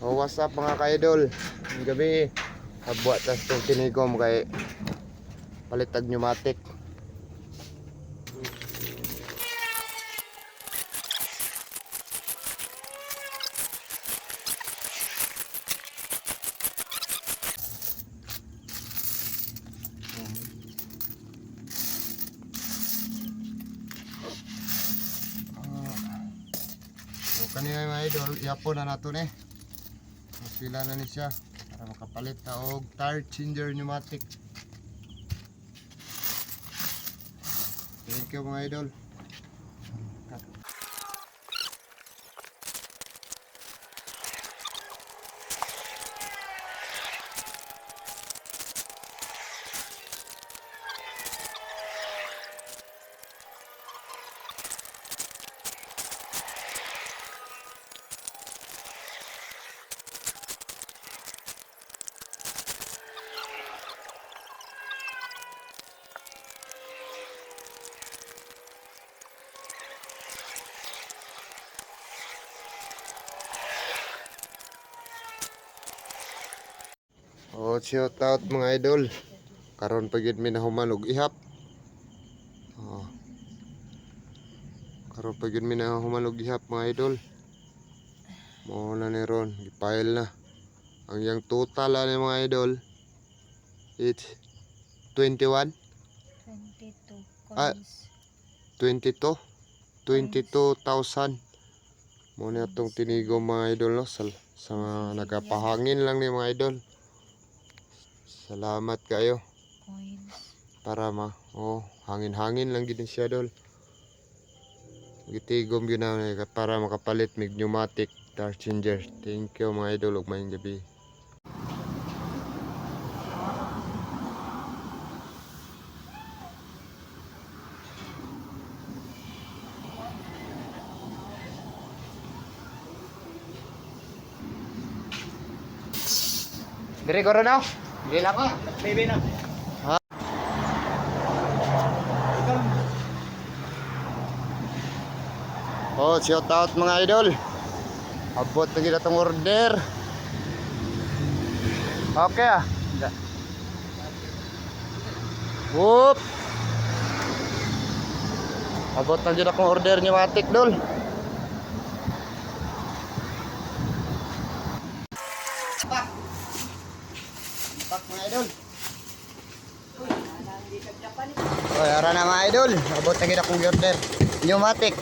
Oh, what's up mga ka-idol? Gabi, kabuat tas itong tinigom kay palitag pneumatic. Kanina mga idol, iapon na nato ni. Masila na ni siya para makapalit na og tire changer pneumatic. Thank you mga idol. Oh, shout out mga idol. Karon pagid mi nahuman og ihap. Oh. Karon pagid mi nahuman og ihap mga idol. Mo na ni ron, gipile na. Ang yang total ani mga idol it's 21 22 Ah. coins. 22 22,000 mo na itong tinigo mga idol no sa, sa nagapahangin lang ni mga idol salamat kayo coins. para ma oh hangin-hangin lang gid siya dol gitigom gyud na ni para makapalit mig pneumatic tire changer thank you mga idol ug maayong gabi Dire ko na. Lang ko. Baby na. Oh, shout out mga idol. Abot na gid atong order. Okay ah. Whoop. Abot na gid akong order ni Matik dol. Idol. Oh, ara na mga idol. Abot na gid akong order. Pneumatic.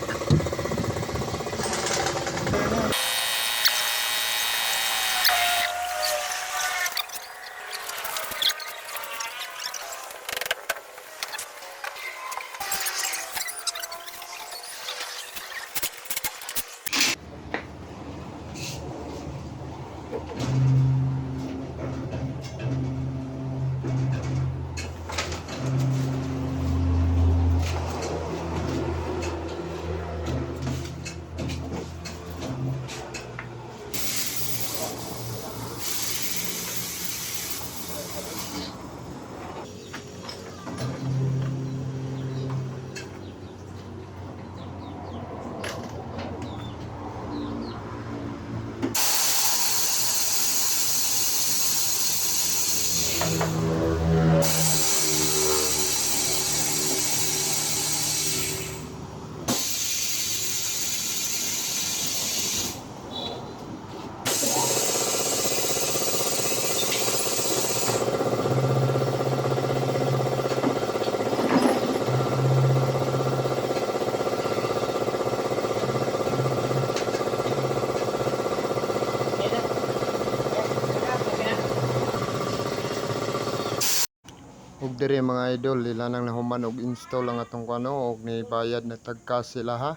Ug dire mga idol, ila nang nahuman og install ang atong kano og ni bayad na tagka sila ha.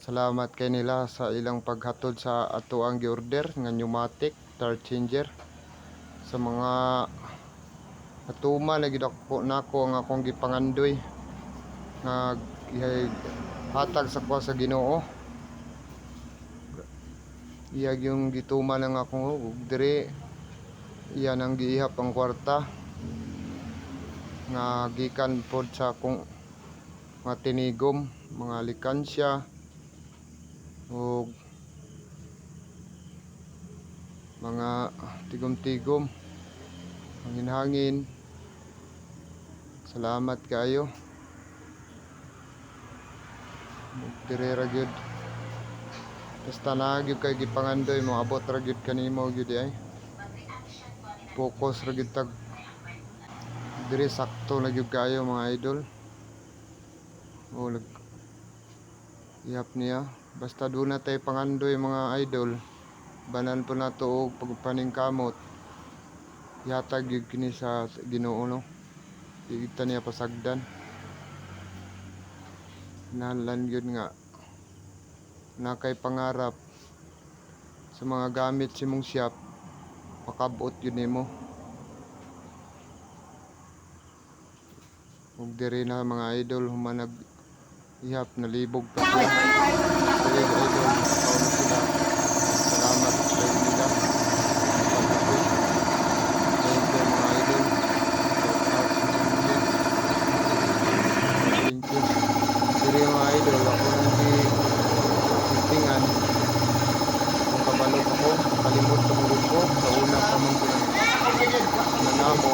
Salamat kay nila sa ilang paghatod sa ato ang giorder nga pneumatic tire changer. Sa mga atuma na gid ako nako ang akong gipangandoy nga hatag sa kuha sa Ginoo. Iyag yung gituma ng akong ug dire iyan ang giihap ang kwarta nga gikan pod sa kung mga tinigom, mga likansya ug mga tigom-tigom hangin-hangin salamat kayo. Dire ra basta na gyud kay gipangandoy mo abot ra gyud kanimo gyud ay focus ra gyud tag dire sakto na gyud kayo mga idol o lag Iyap niya. Basta doon na tayo pangandoy mga idol. Banan po na to og pagpaningkamot. Yatag yun kini sa ginoo no. Niya pasagdan. Nalan yun nga. Nakay pangarap sa mga gamit si mong shop. Makabot yun nimo. Ug diri na mga idol humanag ihap nalibog pa. Kaya idol, ikaw na sila. Salamat sa. Pagkakoy. Thank you mga idol. Thank you. Siri mga idol, ako nang di sittingan. Kung kabalot ako, kalimot sa ko. Sa una pa mong nanamo,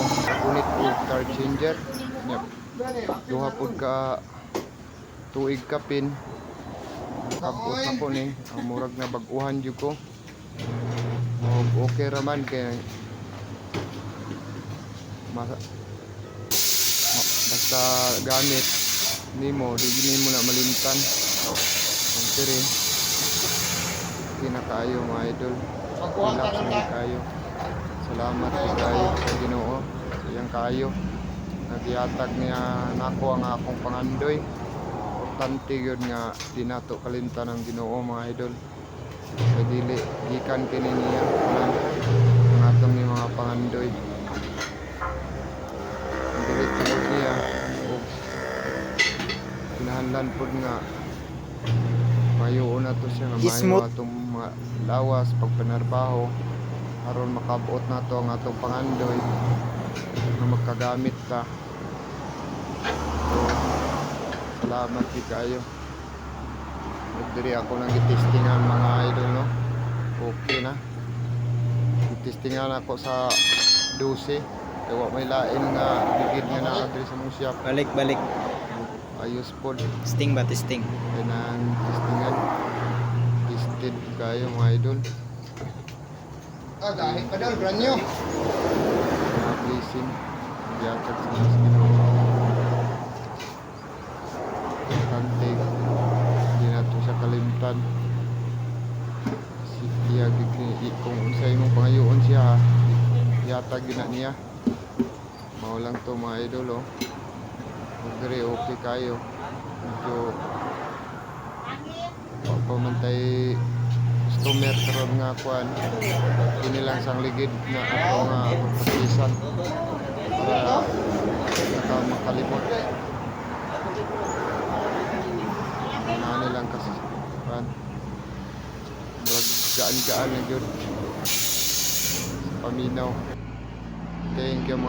unit ko car changer. Yep. Duha pod ka tuig kapin. Kabot ako ni ang murag na baguhan jud ko. Okay raman kay mas basta gamit nimo di nimo na malimtan. Ang tiri kinakaayo mga idol. Relax na kayo. Salamat kay kayo. Sa Ginoo sa iyang kayo nagiyatag niya nako ang akong pangandoy. Importante yun nga di nato kalimtan ng Ginoo mga idol. Kay dili gikan kini niya. Ang atong ni mga pangandoy. Ang dili tungod niya. Ug kinahanglan pud nga. Mayo na to siya nga mayo atong mga lawas pagpanarbaho. Aron makabuot na to ang atong pangandoy na magkagamit ta so, salamat di kayo Diri ako nang gitistingan mga idol no okay na gitistingan ako sa 12 kaya wa may lain nga bigid nga na diri sa mong shop Balik, balik. ayos po Sting ba? Testing. kaya nang tistingan tested kayo mga idol Ah, dahil pa daw, brand new. Blessing yatag sa mas ginoo kante. Hindi na to siya kalimtan. Si iya gigi kung unsay mong pangayoon siya yatag gina niya. Mao lang to mga idol oh. Diri okay kayo. Medyo wa pa man tay customer karon nga kuan. Kini lang sang ligid na ako nga lang kasi. Kuan Brag gaan gaan na gyud paminaw. Thank you mga